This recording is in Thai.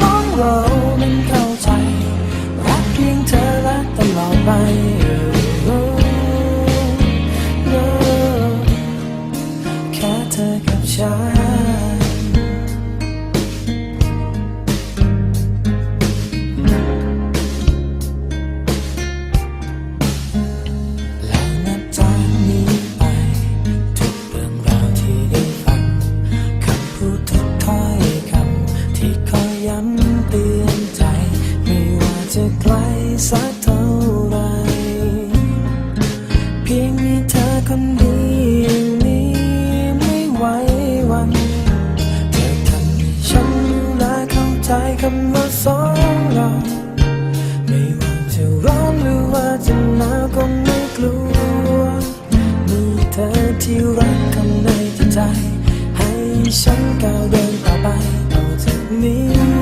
ของเรานั้นเข้าใจ รักเพียงเธอและตลอดไป สักเท่าไร เพียงมีเธอคนเดียวนี้ไม่ไหวหวัน เธอทำให้ฉันรู้และเข้าใจคำว่าสองเรา ไม่ว่าจะร้อนหรือว่าจะหนาวก็ไม่กลัว มีเธอที่รักข้างในจิตใจ ให้ฉันก้าวเดินต่อไปต่อจากนี้